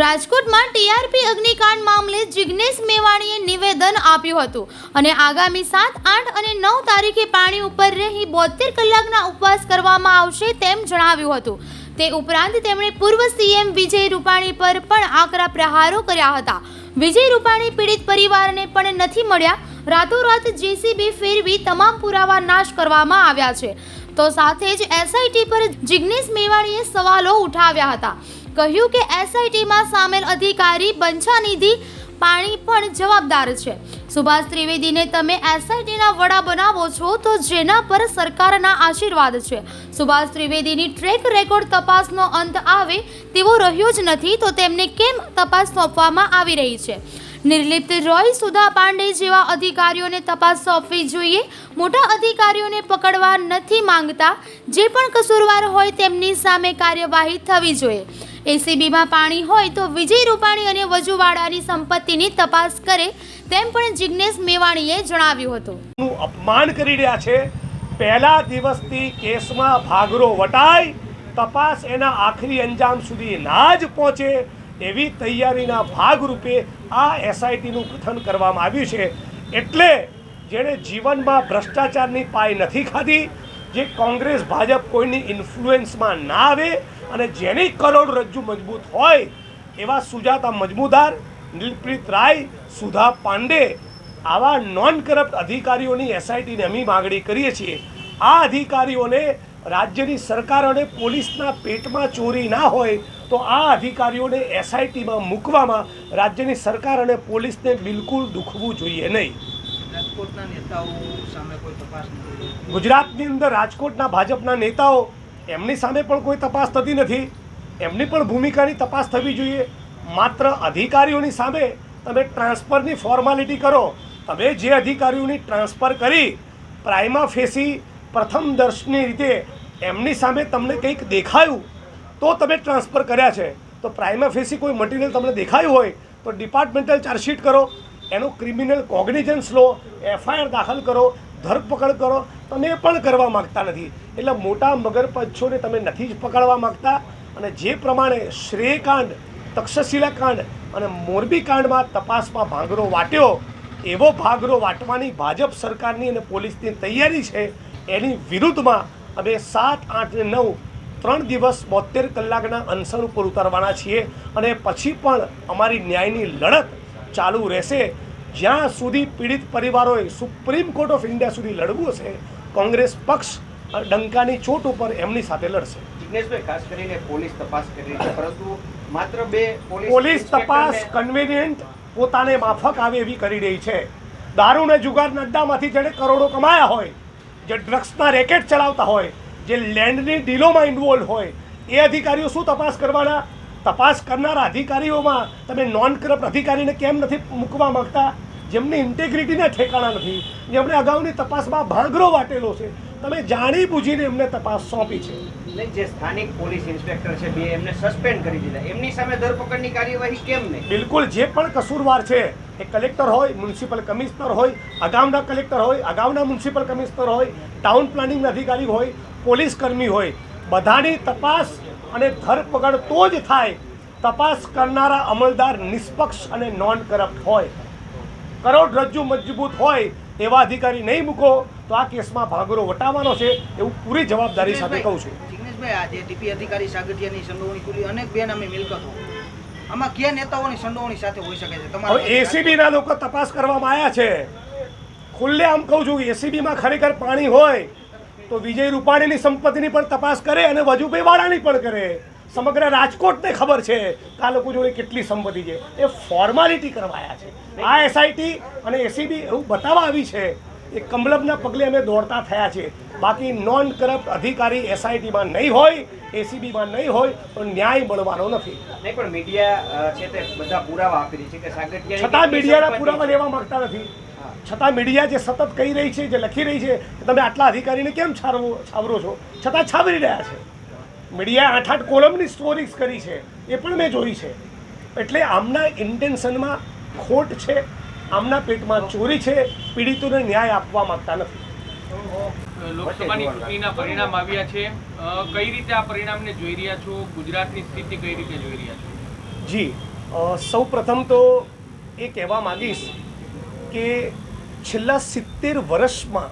રાજકોટમાં ટીઆરપી અગ્નિકાંડ મામલે જિગ્નેશ મેવાણીએ નિવેદન આપ્યું હતું અને આગામી સાત, આઠ અને નવ તારીખે પાણી ઉપર રહી બોતેર કલાકના ઉપવાસ કરવામાં આવશે તેમ જણાવ્યું હતું. તે ઉપરાંત તેમણે પૂર્વ સીએમ વિજય રૂપાણી પર પણ આકરા પ્રહારો કર્યા હતા. વિજય રૂપાણી પીડિત પરિવારને પણ નથી મળ્યા. રાતોરાત જેસીબી ફેરવી તમામ પુરાવા નાશ કરવામાં આવ્યા છે. તો સાથે જ એસઆઈટી પર જિગ્નેશ મેવાણીએ સવાલો ઉઠાવ્યા હતા. કહ્યું કે એસઆઈટીમાં સામેલ અધિકારી બંછાનિધિ પાણી પણ જવાબદાર છે. સુભાષ ત્રિવેદીને તમે એસઆઈટીના વડા બનાવો છો તો જેના પર સરકારના આશીર્વાદ છે. સુભાષ ત્રિવેદીની ટ્રેક રેકોર્ડ તપાસનો અંત આવે તેવો રહ્યો જ નથી તો તેમને કેમ તપાસ સોંપવામાં આવી રહી છે? નિર્લિપ્ત રોય સુધા પાંડે જેવા અધિકારીઓને તપાસ સોંપવી જોઈએ, મોટા અધિકારીઓને પકડવા નથી માંગતા, જે પણ કસૂરવાર હોય તેમની સામે કાર્યવાહી થવી જોઈએ. એસીબીમાં પાણી હોય તો વિજય રૂપાણી અને વજુવાડાની સંપત્તિની તપાસ કરે તેમ પણ જિગ્નેશ મેવાણીએ જણાવ્યું હતું. અપમાન કરી રહ્યા છે. પહેલા દિવસથી કેસમાં ભાગરો વટાય, તપાસ એના આખરી અંજામ સુધી ના જ પહોંચે એવી તૈયારીના ભાગરૂપે આ એસઆઈટીનું ગઠન કરવામાં આવ્યું છે. એટલે જેણે જીવનમાં ભ્રષ્ટાચારની પાય નથી ખાધી, જે કોંગ્રેસ, ભાજપ કોઈની ઇન્ફ્લુએન્સમાં ના આવે અને જેની કરોડરજ્જુ મજબૂત હોય એવા સુજાતા મજમુદાર નીલપ્રીત રાય સુધા પાંડે આવા નોન કરપ્ટ અધિકારીઓની એસઆઈટીને અમે માગણી કરીએ છીએ. આ અધિકારીઓને રાજ્યની સરકાર અને પોલીસના પેટમાં ચોરી ના હોય તો આ અધિકારીઓને એસઆઈટીમાં મૂકવામાં રાજ્યની સરકાર અને પોલીસને બિલકુલ દુખવું જોઈએ નહીં. ગુજરાતની અંદર રાજકોટના ભાજપના નેતાઓ એમની સામે પણ કોઈ તપાસ થતી નથી. એમની પણ ભૂમિકાની તપાસ થવી જોઈએ. માત્ર અધિકારીઓની સામે તમે ટ્રાન્સફરની ફોર્માલિટી કરો. તમે જે અધિકારીઓની ટ્રાન્સફર કરી, પ્રાઇમા ફેસી પ્રથમ દર્શની રીતે એમની સામે તમને કંઈક દેખાયું, તો તમે ટ્રાન્સફર કર્યા છે. તો પ્રાઇમા ફેસી કોઈ મટીરિયલ તમને દેખાયું હોય, તો ડિપાર્ટમેન્ટલ ચાર્જશીટ કરો. એનું ક્રિમિનલ કોગ્નિઝન્સ લો, એફઆઈઆર દાખલ કરો, ધરપકડ કરો તમે પણ કરવા માગતા નથી. એટલે મોટા મગરપચ્છોને તમે નથી જ પકડવા માગતા. અને જે પ્રમાણે શ્રેયકાંડ, તક્ષશિલા કાંડ અને મોરબી કાંડમાં તપાસમાં ભાંગરો વાટ્યો, એવો ભાગરો વાટવાની ભાજપ સરકારની અને પોલીસની તૈયારી છે, એની વિરુદ્ધમાં અમે સાત, આઠ ને નવ, ત્રણ દિવસ બોતેર કલાકના અનશન ઉપર ઉતારવાના છીએ. અને પછી પણ અમારી ન્યાયની લડત ચાલુ રહેશે. જ્યાં સુધી પીડિત પરિવારોએ સુપ્રીમ કોર્ટ ઓફ ઇન્ડિયા સુધી લડવું હશે કોંગ્રેસ પક્ષ ડંકાની ચોટ ઉપર એમની સાથે લડશે. જિગ્નેશભાઈ ખાસ કરીને પોલીસ તપાસ કરી છે પરંતુ માત્ર બે પોલીસ પોલીસ તપાસ કન્વિનિયન્ટ પોતાને માફક આવે એવી કરી રહી છે. દારૂ ને જુગાર અડ્ડામાંથી જેણે કરોડો કમાયા હોય જે ડ્રગ્સના રેકેટ ચલાવતા હોય જે લેન્ડની ડીલોમાં ઇન્વોલ્વ હોય એ અધિકારીઓ શું તપાસ કરવાના? તપાસ કરનારા અધિકારીઓમાં તમે નોન કરપ્ટ અધિકારીને કેમ નથી મૂકવા માંગતા? જેમની ઇન્ટેગ્રિટીના ઠેકાણા નથી જેમણે અગાઉની તપાસમાં ભાગરો વાટેલો છે. તમે જાણી બુજીને એમને તપાસ સોંપી છે. જે સ્થાનિક પોલીસ ઇન્સ્પેક્ટર છે બે એમને સસ્પેન્ડ કરી દીધા. એમની સામે ધરપકડની કાર્યવાહી કેમ નહીં? બિલકુલ જે પણ કસૂરવાર છે એ કલેક્ટર હોય મ્યુનિસિપલ કમિશનર હોય અગાઉના કલેક્ટર હોય અગાઉના મ્યુનિસિપલ કમિશનર હોય ટાઉન પ્લાનિંગ અધિકારી હોય પોલીસ કર્મી હોય બધાની તપાસ અને ધરપકડ તો જ થાય. તપાસ કરનારા અમલદાર નિષ્પક્ષ અને નોન કરપ્ટ હોય. કરોડરજ્જુ મજબૂત હોય એવા અધિકારી નહીં મૂકો તો આ કેસમાં ભાગરો વટાવવાનો છે એવું પૂરી જવાબદારી સાથે કહું છું. જિગ્નેશભાઈ આ જે ટીપી અધિકારી સાગઠિયાની સંડોવણી ખુલી અનેક બેનામી મિલકતો. આમાં કયા નેતાઓની સંડોવણી સાથે હોઈ શકે છે? તમારે એસીબીના લોકો તપાસ કરવામાં આવ્યા છે. ખુલ્લે આમ કહું છું એસીબીમાં ખરેખર પાણી હોય તો વિજય રૂપાણીની સંપત્તિની પણ તપાસ કરે અને વજુભાઈ વાળાની પણ કરે. સમગ્ર રાજકોટને ખબર છે કે આ લોકો જોડે કેટલી સંપત્તિ છે. એ ફોર્માલિટી કરવાયા છે. આ એસઆઈટી અને એસીબી એવું બતાવવા આવી છે એ કમલમના પગલે અમે દોડતા થયા છે. બાકી નોન કરપ્ટ અધિકારી એસઆઈટીમાં નહીં હોય એસીબીમાં નહીં હોય તો ન્યાય મળવાનો નથી. નહીં પણ મીડિયા છે તે બધા પુરાવા આપી છે કે સાગઠિયા છતાં મીડિયાના પુરાવા. લેવા માંગતા નથી. છતાં મીડિયા જે સતત કહી રહી છે જે લખી રહી છે કે તમે આટલા અધિકારીને કેમ છારવો છાવરો છો? છતાં છાવરી રહ્યા છે. મીડિયાએ આઠ આઠ કોલમની સ્ટોરીઝ કરી છે એ પણ મેં જોઈ છે. એટલે આમના ઇન્ટેન્શનમાં ખોટ છે આમના પેટમાં ચોરી છે પીડિતોને ન્યાય આપવા માંગતા નથી. લોકસભાની ચૂંટણીના પરિણામ આવ્યા છે. કઈ રીતે આ પરિણામને જોઈ રહ્યા છો? ગુજરાતની સ્થિતિ કઈ રીતે જોઈ રહ્યા છો? જી સૌ પ્રથમ તો એ કહેવા માગીશ કે છેલ્લા સિત્તેર વર્ષમાં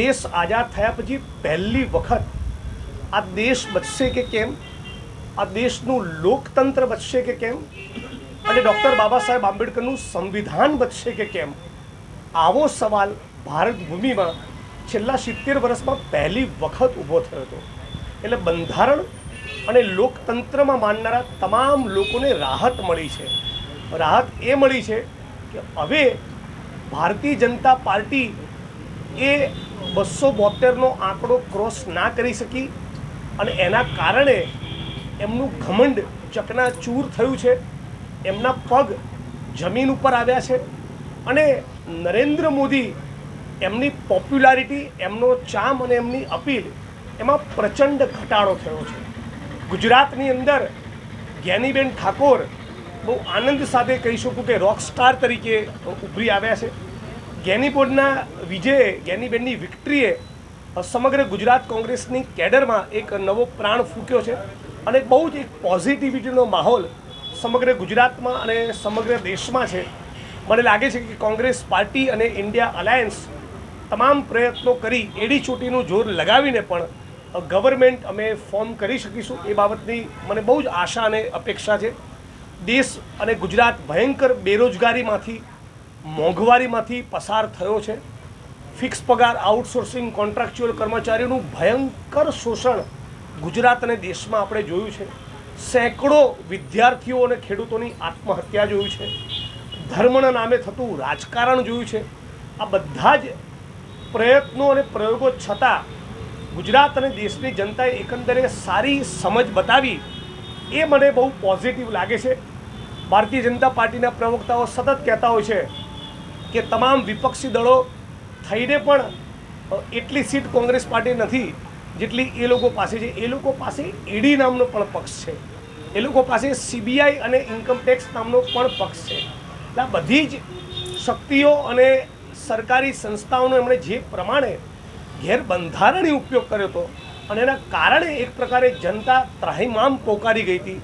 દેશ આઝાદ થયા પછી પહેલી વખત આ દેશ બચશે કે કેમ? આ દેશનું લોકતંત્ર બચશે કે કેમ? અને ડૉક્ટર બાબા સાહેબ આંબેડકરનું સંવિધાન બચશે કે કેમ? આવો સવાલ ભારત ભૂમિમાં છેલ્લા સિત્તેર વર્ષમાં પહેલી વખત ઊભો થયો હતો. એટલે બંધારણ અને લોકતંત્રમાં માનનારા તમામ લોકોને રાહત મળી છે. રાહત એ મળી છે કે હવે ભારતીય જનતા પાર્ટી એ બસો બોતેરનો આંકડો ક્રોસ ના કરી શકી અને એના કારણે એમનું ઘમંડ ચકનાચૂર થયું છે, એમના પગ જમીન ઉપર આવ્યા છે અને નરેન્દ્ર મોદી એમની પોપ્યુલારિટી, એમનો ચામ અને એમની અપીલ એમાં પ્રચંડ ઘટાડો થયો છે. ગુજરાતની અંદર જ્ઞાનીબેન ઠાકોર બહુ આનંદ સાથે કહી શકું કે રોક સ્ટાર તરીકે ઉભરી આવ્યા છે. જ્ઞાનીબોર્ડના વિજયે, જ્ઞાનીબેનની વિક્ટરીએ સમગ્ર ગુજરાત કોંગ્રેસની કેડરમાં એક નવો પ્રાણ ફૂક્યો છે અને બહુ જ એક પોઝિટિવિટીનો માહોલ સમગ્ર ગુજરાતમાં અને સમગ્ર દેશમાં છે. મને લાગે છે કે કોંગ્રેસ પાર્ટી અને ઇન્ડિયા અલાયન્સ તમામ પ્રયત્નો કરી એડી ચોટીનું જોર લગાવીને પણ ગવર્મેન્ટ અમે ફોર્મ કરી શકીશું એ બાબતની મને બહુ જ આશા અને અપેક્ષા છે. દેશ અને ગુજરાત ભયંકર બેરોજગારીમાંથી, મોંઘવારીમાંથી પસાર થયો છે. ફિક્સ પગાર આઉટસોર્સિંગ કોન્ટ્રાક્ચ્યુઅલ કર્મચારીઓનું ભયંકર શોષણ ગુજરાત અને દેશમાં આપણે જોયું છે. સેંકડો વિદ્યાર્થીઓ અને ખેડૂતોની આત્મહત્યા જોયું છે. ધર્મના નામે થતું રાજકારણ જોયું છે. આ બધા જ પ્રયત્નો અને પ્રયોગો છતાં ગુજરાત અને દેશની જનતાએ એકંદરે સારી સમજ બતાવી. એ મને બહુ પોઝિટિવ લાગે છે. ભારતીય જનતા પાર્ટીના પ્રવક્તાઓ સતત કહેતા હોય છે કે તમામ વિપક્ષી દળો થઈને પણ એટલી સીટ કોંગ્રેસ પાર્ટી નથી જેટલી એ લોકો પાસે છે. એ લોકો પાસે ઈડી નામનો પણ પક્ષ છે. એ લોકો પાસે સીબીઆઈ અને ઇન્કમ ટેક્સ નામનો પણ પક્ષ છે. એટલે આ બધી જ શક્તિઓ અને સરકારી સંસ્થાઓનો એમણે જે પ્રમાણે ગેરબંધારણીય ઉપયોગ કર્યો હતો અને એના કારણે એક પ્રકારે જનતા ત્રાહિમામ પોકારી ગઈ હતી,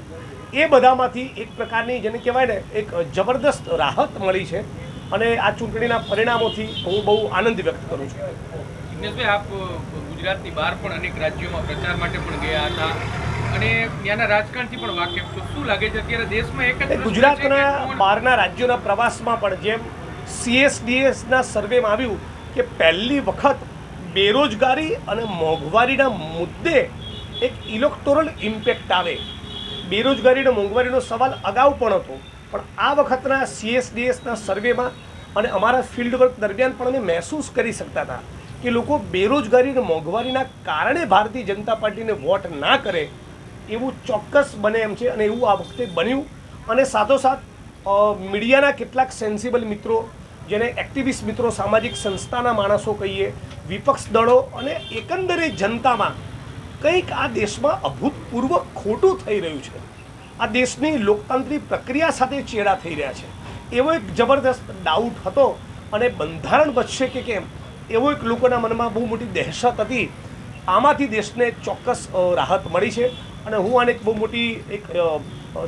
એ બધામાંથી એક પ્રકારની જેને કહેવાય ને, એક જબરદસ્ત રાહત મળી છે. અને આ ચૂંટણીના પરિણામોથી હું બહુ આનંદ વ્યક્ત કરું છું. જિગ્નેશભાઈ આપ ગુજરાતની બહાર પણ અનેક રાજ્યોમાં પ્રચાર માટે પણ ગયા હતા અને ત્યાંના રાજકારણથી પણ વાકેફ છો. શું લાગે છે અત્યારે દેશમાં એક જ ગુજરાતના બહારના રાજ્યોના પ્રવાસમાં પણ જેમ સીએસડીએસના સર્વેમાં આવ્યું કે પહેલી વખત બેરોજગારી અને મોંઘવારીના મુદ્દે એક ઇલેક્ટોરલ ઇમ્પેક્ટ આવે. બેરોજગારી અને મોંઘવારીનો સવાલ અગાઉ પણ હતો. પણ આ વખતના સીએસડીએસના સર્વેમાં અને અમારા ફિલ્ડ વર્ક દરમિયાન પણ અમે મહેસૂસ કરી શકતા હતા કે લોકો બેરોજગારી અને મોંઘવારીના કારણે ભારતીય જનતા પાર્ટીને વોટ ના કરે, એવું ચોક્કસ બને એમ છે અને એવું આ વખતે બન્યું. અને સાથોસાથ મીડિયાના કેટલાક સેન્સિબલ મિત્રો, જેને એક્ટિવિસ્ટ મિત્રો, સામાજિક સંસ્થાના માણસો કહીએ, વિપક્ષ દળો અને એકંદરે જનતામાં કંઈક આ દેશમાં અભૂતપૂર્વ ખોટું થઈ રહ્યું છે. આ દેશની લોકતાંત્રિક પ્રક્રિયા સાથે ચેડા થઈ રહ્યા છે. એવો એક જબરદસ્ત ડાઉટ હતો અને બંધારણ બચશે કે કેમ એવો એક લોકોના મનમાં બહુ મોટી દહેશત હતી. આમાંથી દેશને ચોક્કસ રાહત મળી છે અને હું આને એક બહુ મોટી એક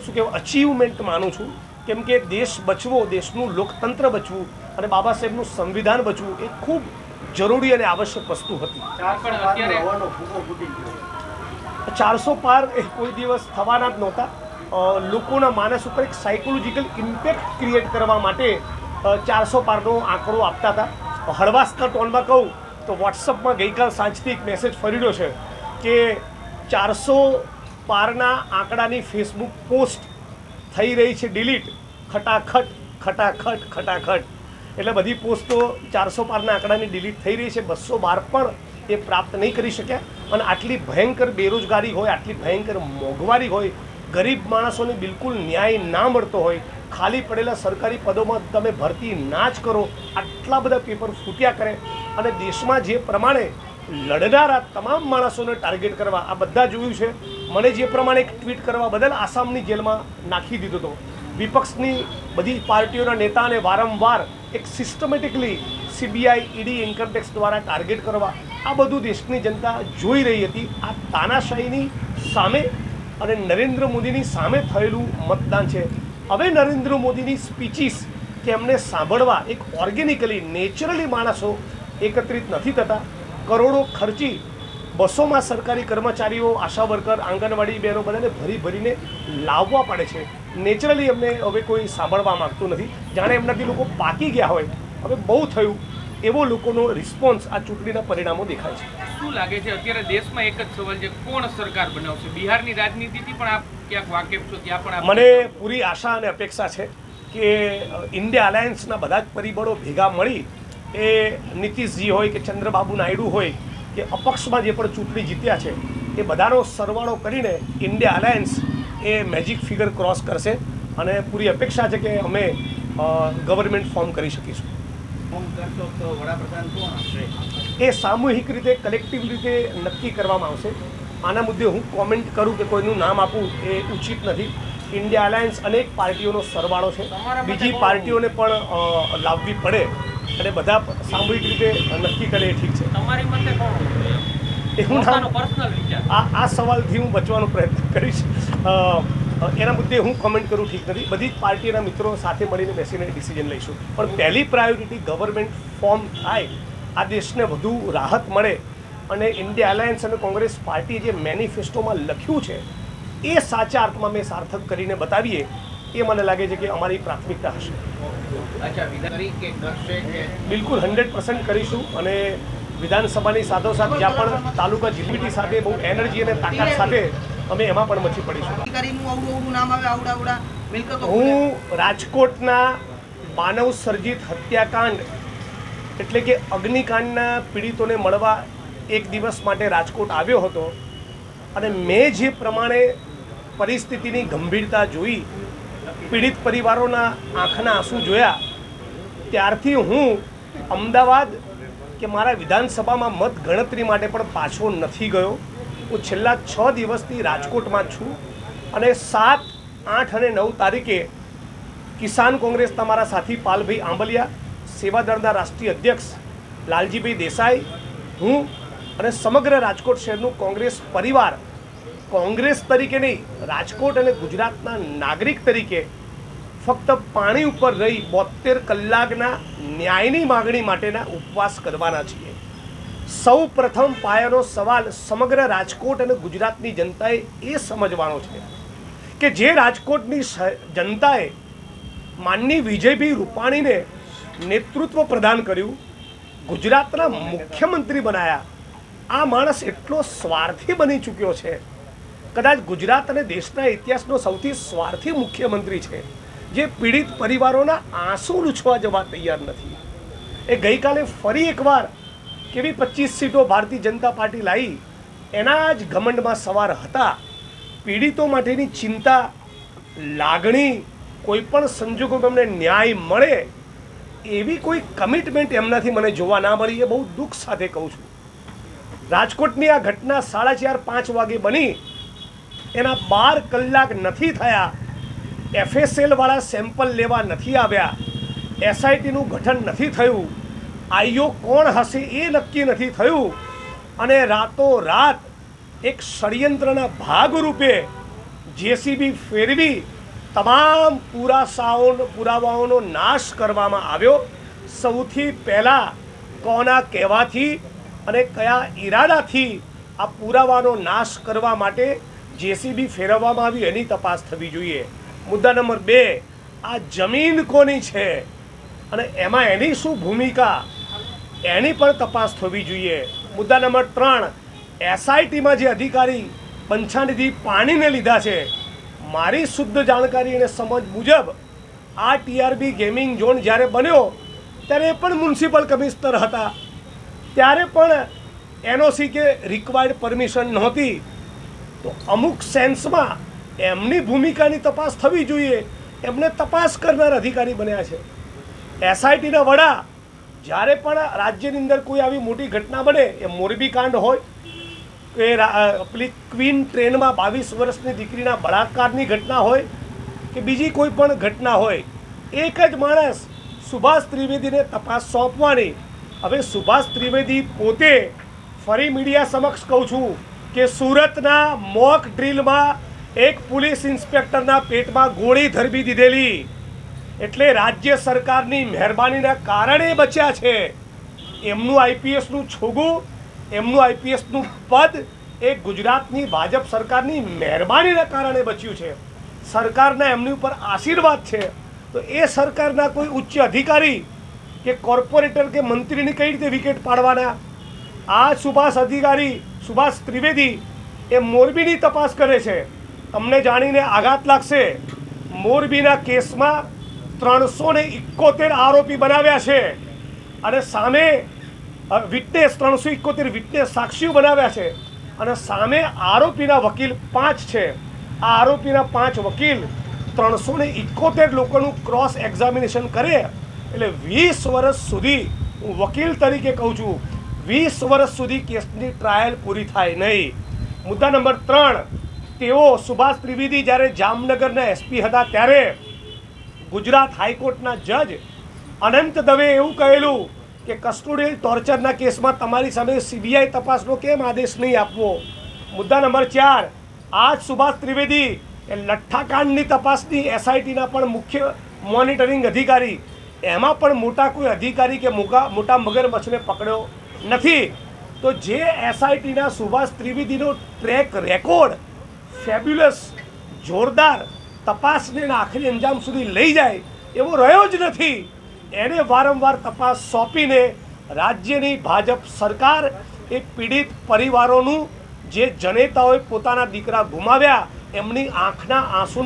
શું કહેવાય અચીવમેન્ટ માનું છું. કેમ કે દેશ બચવો દેશનું લોકતંત્ર બચવું અને બાબા સાહેબનું સંવિધાન બચવું એ ખૂબ જરૂરી અને આવશ્યક વસ્તુ હતી. ચારસો પાર એ કોઈ દિવસ થવાના જ નહોતા. લોકોના માનસ ઉપર એક સાયકોલોજીકલ ઇમ્પેક્ટ ક્રિએટ કરવા માટે ચારસો પારનો આંકડો આપતા હતા. હળવાશના ટોનમાં કહું, તો વોટ્સઅપમાં ગઈકાલ સાંજથી એક મેસેજ ફરીડ્યો છે કે ચારસો પારના આંકડાની ફેસબુક પોસ્ટ થઈ રહી છે ડિલીટ ખટાખટ ખટાખટ ખટાખટ. એટલે બધી પોસ્ટો ચારસો પારના આંકડાની ડિલીટ થઈ રહી છે. બસો બાર પણ એ પ્રાપ્ત નહીં કરી શક્યા. અને આટલી ભયંકર બેરોજગારી હોય, આટલી ભયંકર મોંઘવારી હોય ગરીબ માણસોને બિલકુલ ન્યાય ના મળતો હોય, ખાલી પડેલા સરકારી પદોમાં તમે ભરતી ના જ કરો, આટલા બધા પેપર ફૂટ્યા કરે અને દેશમાં જે પ્રમાણે લડનારા તમામ માણસોને ટાર્ગેટ કરવા, આ બધા જોયું છે. મને જે પ્રમાણે એક ટ્વીટ કરવા બદલ આસામની જેલમાં નાખી દીધો હતો. વિપક્ષની બધી પાર્ટીઓના નેતાને વારંવાર એક systematically CBI ED income tax દ્વારા ટાર્ગેટ કરવા, આ બધું દેશની જનતા જોઈ રહી હતી. આ તાનાશાહીની સામે અને નરેન્દ્ર મોદીની સામે થયેલું મતદાન છે. હવે નરેન્દ્ર મોદીની સ્પીચીસ કે એમને સાંભળવા એક ઓર્ગેનિકલી, નેચરલી માણસો એકત્રિત નથી થતા. કરોડો ખર્ચી બસોમાં સરકારી કર્મચારીઓ, આશા વર્કર, આંગણવાડી બહેનો બધાને ભરી ભરીને લાવવા પડે છે. નેચરલી એમને હવે કોઈ સાંભળવા માગતું નથી. જાણે એમનાથી લોકો પાકી ગયા હોય. હવે બહુ થયું. એવો લોકોનો રિસ્પોન્સ આ ચૂંટણીના પરિણામો દેખાય છે. શું લાગે છે? અત્યારે દેશમાં એક જ સવાલ છે કોણ સરકાર બનાવશે? બિહારની રાજનીતિથી પણ આપ ક્યાંક વાકેફ છો? ત્યાં પણ મને પૂરી આશા અને અપેક્ષા છે કે ઇન્ડિયા અલાયન્સના બધા જ પરિબળો ભેગા મળી એ નીતિશજી હોય કે ચંદ્રબાબુ નાયડુ હોય કે અપક્ષમાં જે પણ ચૂંટણી જીત્યા છે એ બધાનો સરવાળો કરીને ઇન્ડિયા અલાયન્સ એ મેજિક ફિગર ક્રોસ કરશે અને પૂરી અપેક્ષા છે કે અમે ગવર્મેન્ટ ફોર્મ કરી શકીશું. ફોન કરશો તો વડાપ્રધાન કોણ હશે? એ સામૂહિક રીતે કલેક્ટિવ રીતે નક્કી કરવામાં આવશે. આના મુદ્દે હું કોમેન્ટ કરું કે કોઈનું નામ આપું એ ઉચિત નથી. ઇન્ડિયા અલાયન્સ અનેક પાર્ટીઓનો સરવાળો છે. બીજી પાર્ટીઓને પણ લાવવી પડે અને બધા સામૂહિક રીતે નક્કી કરે એ ઠીક છે. તમારી મતે કોણ એ હું આ આ સવાલથી હું બચવાનો પ્રયત્ન કરીશ. એના મુદ્દે હું કમેન્ટ કરું ઠીક નથી. બધી જ પાર્ટીના મિત્રો સાથે મળીને બેસીને ડિસિઝન લઈશું. પણ પહેલી પ્રાયોરિટી ગવર્મેન્ટ ફોર્મ થાય આ દેશને વધુ રાહત મળે અને ઇન્ડિયા અલાયન્સ અને કોંગ્રેસ પાર્ટી જે મેનિફેસ્ટોમાં લખ્યું છે એ સાચા અર્થમાં મેં સાર્થક કરીને બતાવીએ એ મને લાગે છે કે અમારી પ્રાથમિકતા હશે. બિલકુલ હંડ્રેડ પર્સન્ટ કરીશું અને વિધાનસભાની સાથોસાથ જ્યાં પણ તાલુકા જીપીટી સાથે બહુ એનર્જી અને તાકાત સાથે અમે એમાં પણ મચી પડીશું. હું રાજકોટના માનવ સર્જિત હત્યાકાંડ એટલે કે અગ્નિકાંડના પીડિતોને મળવા એક દિવસ માટે રાજકોટ આવ્યો હતો અને મેં જે પ્રમાણે પરિસ્થિતિની ગંભીરતા જોઈ પીડિત પરિવારોના આંખના આંસુ જોયા ત્યારથી હું અમદાવાદ કે મારા વિધાનસભામાં મત ગણતરી માટે પણ પાછો નથી ગયો. હું છેલ્લા છ દિવસથી રાજકોટમાં છું અને સાત, આઠ અને નવ તારીખે કિસાન કોંગ્રેસ તમારા સાથી પાલભાઈ આંબલિયા, સેવાદળના રાષ્ટ્રીય અધ્યક્ષ લાલજીભાઈ દેસાઈ, હું અને સમગ્ર રાજકોટ શહેરનું કોંગ્રેસ પરિવાર, કોંગ્રેસ તરીકે નહીં, રાજકોટ અને ગુજરાતના નાગરિક તરીકે ફક્ત પાણી ઉપર રહી બોતેર કલાકના ન્યાયની માગણી માટેના ઉપવાસ કરવાના છીએ. સૌ પ્રથમ પાયાનો સવાલ સમગ્ર રાજકોટ અને ગુજરાતની જનતાએ એ સમજવાનો છે કે જે રાજકોટની જનતાએ માનની વિજયભાઈ રૂપાણીને નેતૃત્વ પ્રદાન કર્યું, ગુજરાતના મુખ્યમંત્રી બનાયા, આ માણસ એટલો સ્વાર્થી બની ચૂક્યો છે. કદાચ ગુજરાત અને દેશના ઇતિહાસનો સૌથી સ્વાર્થી મુખ્યમંત્રી છે, જે પીડિત પરિવારોના આંસુ લૂછવા જવા તૈયાર નથી. એ ગઈકાલે ફરી એકવાર કેવી પચીસ સીટો ભારતીય જનતા પાર્ટી લાવી એના જ ઘમંડમાં સવાર હતા. પીડિતો માટેની ચિંતા, લાગણી, કોઈ પણ સંજોગોમાં એમને ન્યાય મળે, એવી કોઈ કમિટમેન્ટ એમનાથી મને જોવા ના મળી એ બહુ દુઃખ સાથે કહું છું. રાજકોટની આ ઘટના સાડા ચાર, પાંચ વાગે બની. એના બાર કલાક નથી થયા. એફએસએલવાળા સેમ્પલ લેવા નથી આવ્યા. એસઆઈટીનું ગઠન નથી થયું. આઈઓ કોણ હશે એ નક્કી નથી થયું. અને રાતો રાત એક ષડયંત્રના ભાગરૂપે જેસીબી ફેરવી તમામ પુરાસાઓ પુરાવાઓનો નાશ કરવામાં આવ્યો. સૌથી પહેલાં કોના કહેવાથી અને કયા ઈરાદાથી આ પુરાવાનો નાશ કરવા માટે જેસીબી ફેરવવામાં આવી એની તપાસ થવી જોઈએ. મુદ્દા નંબર બે, આ જમીન કોની છે? અને એમાં એની શું ભૂમિકા? એની પણ તપાસ થવી જોઈએ. મુદ્દા નંબર ત્રણ, એસઆઈટીમાં જે અધિકારી પંચાનિધિ પાણીને લીધા છે, મારી શુદ્ધ જાણકારી અને સમજ મુજબ આ ટીઆરબી ગેમિંગ ઝોન જ્યારે બન્યો, ત્યારે એ પણ મ્યુનિસિપલ કમિશનર હતા. ત્યારે પણ એનઓસી કે રિક્વાયર્ડ પરમિશન નહોતી. તો અમુક સેન્સમાં એમની ભૂમિકાની તપાસ થવી જોઈએ. એમને તપાસ કરનાર અધિકારી બન્યા છે. એસઆઈટીના વડા જ્યારે પણ રાજ્યની અંદર કોઈ આવી મોટી ઘટના બને, એ મોરબી કાંડ હોય, કે પેલી ક્વીન ટ્રેનમાં બાવીસ વર્ષની દીકરીના બળાત્કારની ઘટના હોય, કે બીજી કોઈ પણ ઘટના હોય, એક જ માણસ સુભાષ ત્રિવેદીને તપાસ સોંપવાની. હવે સુભાષ ત્રિવેદી પોતે ફરી મીડિયા સમક્ષ કહું છું કે સુરતના મોક ડ્રીલમાં એક પોલીસ ઇન્સ્પેક્ટરના પેટમાં ગોળી ધરબી દીધેલી. એટલે રાજ્ય સરકારની મહેરબાનીના કારણે બચ્યા છે. એમનું આઈપીએસનું છોગું, એમનું આઈપીએસનું પદ એ ગુજરાતની ભાજપ સરકારની મહેરબાનીના કારણે બચ્યું છે. સરકારના એમની ઉપર આશીર્વાદ છે. તો એ સરકારના કોઈ ઉચ્ચ અધિકારી કે કોર્પોરેટર કે મંત્રીની કઈ રીતે વિકેટ પાડવાના? આ સુભાષ અધિકારી, સુભાષ ત્રિવેદી એ મોરબીની તપાસ કરે છે. તમને જાણીને આઘાત લાગશે. મોરબીના કેસમાં ત્રણસો ને ઇકોતેર આરોપી બનાવ્યા છે. અને સામે વિટનેસ, ત્રણસો ઇકોતેર વિટનેસ સાક્ષીઓ બનાવ્યા છે. અને સામે આરોપીના વકીલ પાંચ છે. આ આરોપીના પાંચ વકીલ ત્રણસો ને ઇકોતેર લોકોનું ક્રોસ એક્ઝામિનેશન કરે એટલે વીસ વર્ષ સુધી હું વકીલ તરીકે કહું છું, વીસ વર્ષ સુધી કેસની ટ્રાયલ પૂરી થાય નહીં. મુદ્દા નંબર ત્રણ, તેઓ સુભાષ ત્રિવેદી જ્યારે જામનગરના એસપી હતા ત્યારે ગુજરાત હાઈકોર્ટના જજ અનંત દવે એવું કહેલું કે કસ્ટોડિયલ ટોર્ચરના કેસમાં તમારી સામે સીબીઆઈ તપાસનો કેમ આદેશ નહીં આપવો? મુદ્દા નંબર ચાર, આજ સુભાષ ત્રિવેદી એ લઠ્ઠાકાંડની તપાસની એસઆઈટીના પણ મુખ્ય મોનિટરિંગ અધિકારી. એમાં પણ મોટા કોઈ અધિકારી કે મોટા મોટા મગરમચ્છને પકડ્યો નથી. તો જે એસઆઈટીના સુભાષ ત્રિવેદીનો ટ્રેક રેકોર્ડ ફેબ્યુલસ જોરદાર તપાસને આખરી અંજામ સુધી લઈ જાય એવો રહ્યો જ નથી. એને વારંવાર તપાસ સોંપીને રાજ્યની ભાજપ સરકાર એ પીડિત પરિવારોનું જે જનેતાઓએ પોતાના દીકરા ગુમાવ્યા, એમની આંખના આંસુ